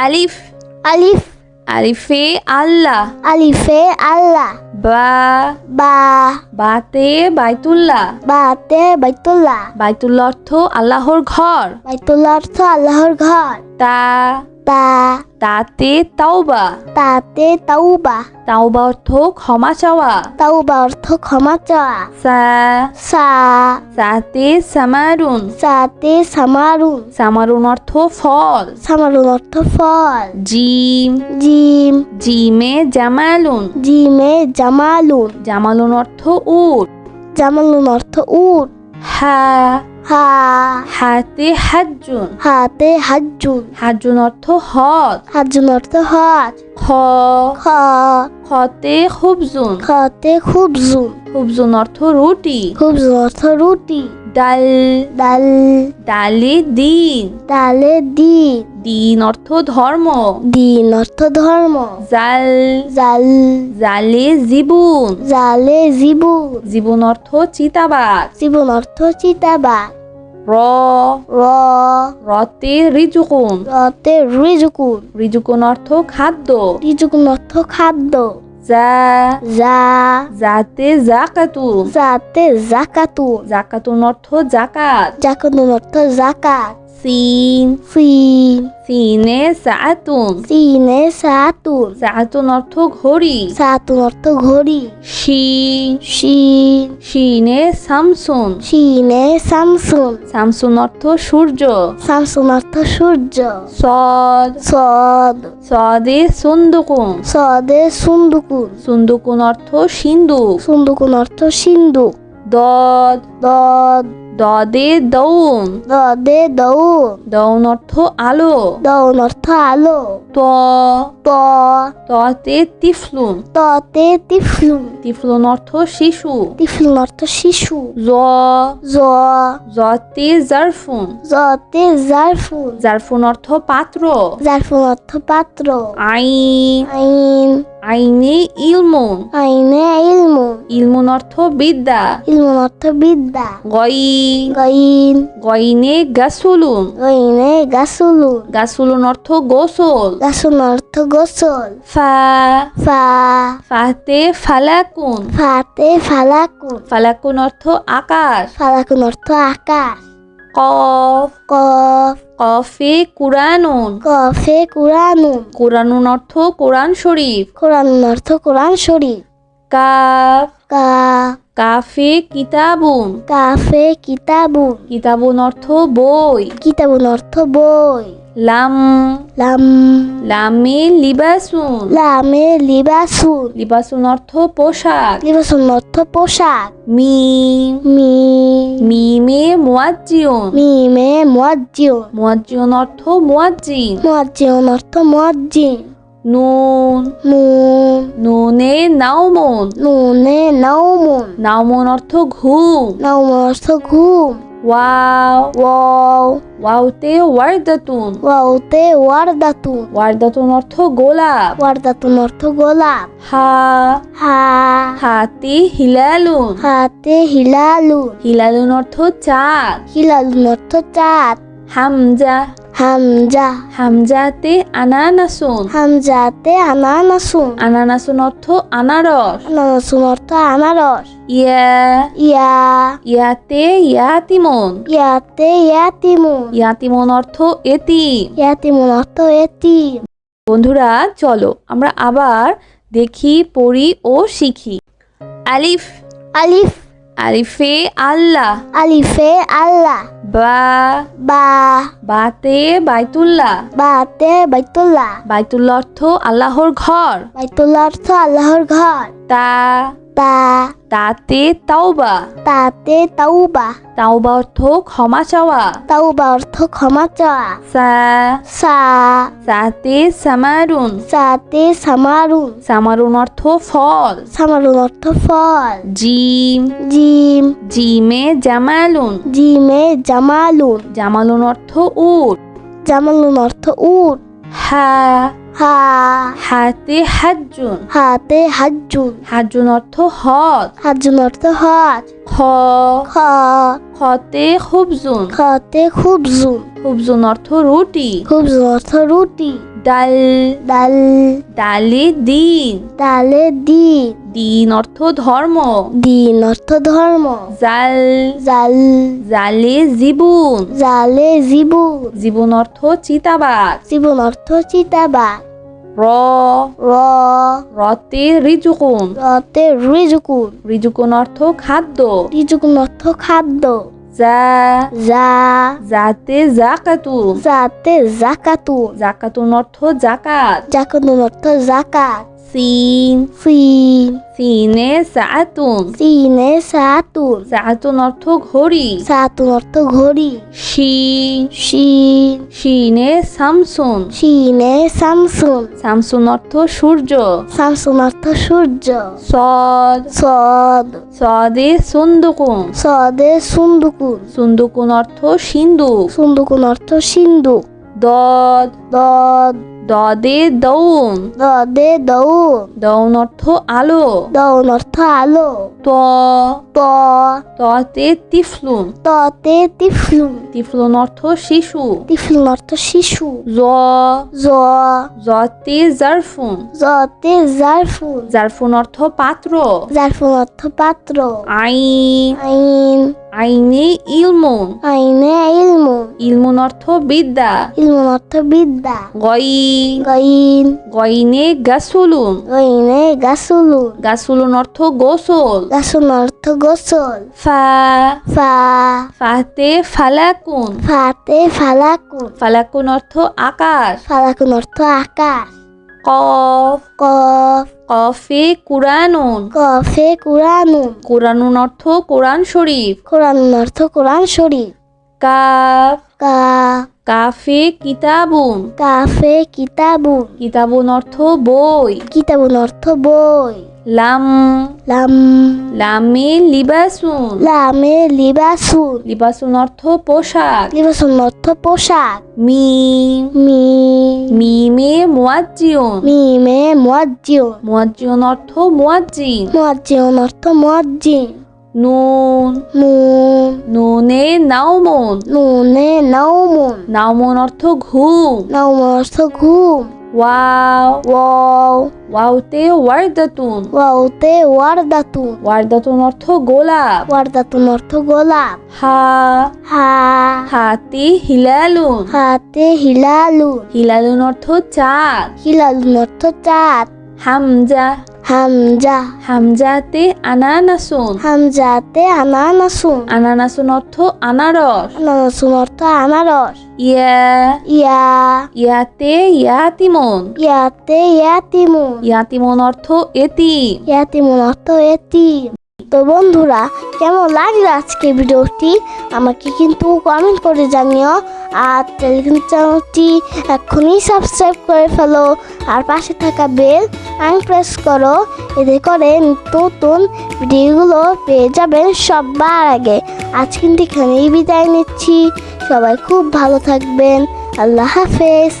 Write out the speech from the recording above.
আলিফ। আলিফ। আলিফে আল্লাহ। আলিফে আল্লাহ। বা। বা। বাতে বাইতুল্লাহ। বাতে বাইতুল্লাহ। বাইতুল্লাহ অর্থ আল্লাহর ঘর। বাইতুল্লাহ অর্থ আল্লাহর ঘর। তা। তা তাতে তাওবা। তাতে তাওবা। তাওবা অর্থ ক্ষমা চাওয়া। তাওবা অর্থ ক্ষমা চাওয়া। সা। সা। সাতে সামারুন। সাতে সামারুন। সামারুন অর্থ ফল। সামারুন অর্থ ফল। জিম। জিম। জিমে জামালুন। জিমে জামালুন। জামালুন অর্থ উট। জামালুন অর্থ উট। হা। হা হাতে হাজ্জুন। হাতে হাজুন হাজুন অর্থ হজ। হাজুন অর্থ হজ। খ। খ। খতে খুবজুন। খতে খুবজুন। খুবজুন অর্থ রুটি। খুবজুন অর্থ রুটি। ডাল ডাল ডালে দিন। ডালে দিন। দিন অর্থ ধর্ম। দিন অর্থ ধর্ম। জাল। জাল। জালে জীবন। জালে জীবন। জীবন অর্থ চিতাবাগ জীবন অর্থ চিতাবাগ র। র। রতে রিজুকুন। রতে রিজুকুন। রিজুকুন অর্থ খাদ্য। রিজুকুন অর্থ খাদ্য। যা। যা। যাতে জাকাতুন যাতে জাকাতুন জাকাতুন অর্থ জাকাত জাকাতুন অর্থ জাকাত সিন সিন সিনে সাতুন সিনে সাতুন সাতুন অর্থ ঘড়ি সাতুন অর্থ ঘড়ি শিন শিন শিনে সামসুন শিনে সামসুন সামসুন অর্থ সূর্য সামসুন অর্থ সূর্য সদ সদ সদে সুন্দুকুন সদে সুন্দুকুন সুন্দুকুন অর্থ সিন্ধুক সুন্দুকুন অর্থ সিন্ধুক দদ দদ দদে দৌন দদে দৌন দৌন অর্থ আলো। দৌন অর্থ আলো। ত। ত। ততে তিফলুন। ততে তিফলুন। তিফলুন অর্থ শিশু। তিফলুন অর্থ শিশু। জ। জ। জতে জারফুন। জতে জারফুন। জারফুন অর্থ পাত্র। জারফুন অর্থ পাত্র। আইন। আইন। আইনে ইলমুন। আইনে ইলমুন। ইলমুন অর্থ বিদ্যা। ইলমুন অর্থ বিদ্যা। গই গইন। গইনে গাসুলুন। গইনে গাসুলুন। গাসুলুন অর্থ গোসল। গাসুন অর্থ গোসল। ফা। ফা। ফাতে ফালাকুন। ফাতে ফালাকুন। ফালাকুন অর্থ আকাশ। ফালাকুন অর্থ আকাশ। কফ কফ কফে কুরানুন। কফে কুরানুন। কুরানুন অর্থ কোরআন শরীফ। কোরআন অর্থ কোরআন শরীফ। কাফ কা কাফে কিতাবুন। কাফে কিতাবুন। কিতাবুন অর্থ বই। কিতাবুন অর্থ বই। লাম। লাম। লামে লিবাসুন। লামে লিবাসুন। লিবাসুন অর্থ পোশাক। লিবাসুন অর্থ পোশাক। মি মি মিমে মুয়াজ্জিউন। মিমে মুয়াজ্জিউন। মুয়াজ্জিউন অর্থ মুয়াজ্জিন। মুয়াজ্জিউন অর্থ মুয়াজ্জিন। নুন। নুন। নুনে নাওমুন। নুনে নাউমুন নাওমুন অর্থ ঘুম। নাউমুন অর্থ ঘুম। ওয়াও ওয়াও ওয়াওতে ওয়ারদাতুন ওয়াউতে ওয়ারদাতুন ওয়ারদাতুন অর্থ গোলাপ ওয়ারদাতুন অর্থ গোলাপ হা হা হাতে হিলালুন হাতে হিলালুন হিলালুন অর্থ চাঁদ হিলালুন অর্থ চাঁদ হামজা হামজা। হামজাতে আনানাসুন। হামজাতে আনানাসুন। আনানাসুন অর্থ আনারস। আনানাসুন অর্থ আনারস। ইয়া। ইয়া। ইয়াতে ইয়াতিমন। ইয়াতে ইয়াতিমুন। ইয়াতিমন অর্থ এতিম। ইয়াতিমুন অর্থ এতিম। বন্ধুরা চলো আমরা আবার দেখি পড়ি ও শিখি। আলিফ। আলিফ। আলিফে আল্লাহ। আলিফে আল্লাহ। বা। বা। বাতে বাইতুল্লাহ। বাতে বাইতুল্লাহ। বাইতুল্লাহ অর্থ আল্লাহর ঘর। বাইতুল্লাহ অর্থ আল্লাহর ঘর। তা। তা তাতে তাওবা। তাতে তাওবা। তাওবা অর্থ ক্ষমা চাওয়া। তাওবা অর্থ ক্ষমা চাওয়া। সা। সা। সাতে সামারুন। সাতে সামারুন। সামারুন অর্থ ফল। সামারুন অর্থ ফল। জিম। জিম। জিমে জামালুন। জিমে জামালুন। জামালুন অর্থ উট। জামালুন অর্থ উট। হা। হা হাতে হাজ্জুন। হাতে হাজুন হাজুন অর্থ হজ। হাজুন অর্থ হজ। খ। খ। খতে খুবজুন। খতে খুবজুন। খুবজুন অর্থ রুটি। খুবজুন অর্থ রুটি। ডাল দাল ডালে দিন। দালে দিন। দিন অর্থ ধর্ম। দিন অর্থ ধর্ম। জাল। জাল। জালে জীবন। জালে জীবন। জীবন অর্থ চিতাবাদ জীবন অর্থ চিতাবাদ র। র। রতে রিজুকুন। রতে রিজুকুন। রিজুকুন অর্থ খাদ্য। রিজুকুন অর্থ খাদ্য। যা যা যাতে জাকাতুন যাতে জাকাতুন জাকাতুন অর্থ জাকাত জাকাতুন অর্থ জাকাত সিন সিন সিনে সাতুন সিনে সাতুন সাতুন অর্থ ঘড়ি সাতুন অর্থ ঘড়ি শিন শিন শিনে সামসুন শিনে সামসুন সামসুন অর্থ সূর্য সামসুন অর্থ সূর্য সদ সদ সদে সুন্দুকুন সদে সুন্দুকুন সুন্দুকুন অর্থ সিন্ধুক সুন্দুকুন অর্থ সিন্ধু দদ দদ দদে দৌন দদে দৌন দৌন অর্থ আলো। দৌন অর্থ আলো। ত। ত। ততে তিফলুন। ততে তিফলুন। তিফলুন অর্থ শিশু। তিফলুন অর্থ শিশু। জ। জ। জতে জারফুন। জতে জারফুন। জারফুন অর্থ পাত্র। জারফুন অর্থ পাত্র। আইন। আইন। আইনে ইলমুন। আইনে ইলমু ইলমুন অর্থ বিদ্যা। ইলমু অর্থ বিদ্যা। গইন। গইন। গইনে গাসুলুন। গইনে গাসুলুন। গাসুলুন অর্থ গোসল। গাসুন অর্থ গোসল। ফা। ফা। ফাতে ফালাকুন। ফাতে ফালাকুন। ফালাকুন অর্থ আকাশ। ফালাকুন অর্থ আকাশ। কফ কফ কফে কুরানুন। কফে কুরানুন। কুরানুন অর্থ কোরআন শরীফ। কোরআন অর্থ কোরআন শরীফ। কাফ। কা কাফে কিতাবুন। কাফে কিতাবুন। কিতাবুন অর্থ বই। কিতাবুন অর্থ বই। লাম। লাম। লামে লিবাসুন। লামে লিবাসুন। লিবাসুন অর্থ পোশাক। লিবাসুন অর্থ পোশাক। মি মি মিমে মুয়াজ্জিউন। মিমে মুয়াজ্জিউন। মুয়াজ্জিউন অর্থ মুয়াজ্জিন। মুয়াজ্জিউন অর্থ মুয়াজ্জিন। নুন। নুন। নুনে নাউমুন নুনে নাউমুন নাউমুন অর্থ ঘুম। নাউমুন অর্থ ঘুম। ওয়াও ওয়াও ওয়াওতে ওয়ারদাতুন ওয়াউতে ওয়ারদাতুন ওয়ারদাতুন অর্থ গোলাপ ওয়ারদাতুন অর্থ গোলাপ হা হা হাতে হিলালুন হাতে হিলালুন হিলালুন অর্থ চাঁদ হিলালুন অর্থ চাঁদ হামজা। হামজা। হামজাতে আনানাসুন। হামজাতে আনানাসুন। আনানাসুন অর্থ আনারস। আনানাসুন অর্থ আনারস। ইয়া। ইয়া। ইয়াতে ইয়াতিমন। ইয়াতে ইয়াতিমন। ইয়াতিমন অর্থ এতিম। ইয়াতিমন অর্থ এতিম। তো বন্ধুরা, কেমন লাগল আজকে ভিডিওটি? আমাকে কিন্তু কমেন্ট করে জানিও। আর টেলিগ্রাম চ্যানেলটি এক্ষুনি সাবস্ক্রাইব করে ফেলো। আর পাশে থাকা বেল আইন প্রেস করো। এতে করে নতুন ভিডিওগুলো পেয়ে যাবেন সবার আগে। আজ কিন্তু এখানেই বিদায় নিচ্ছি। সবাই খুব ভালো থাকবেন। আল্লাহ হাফেজ।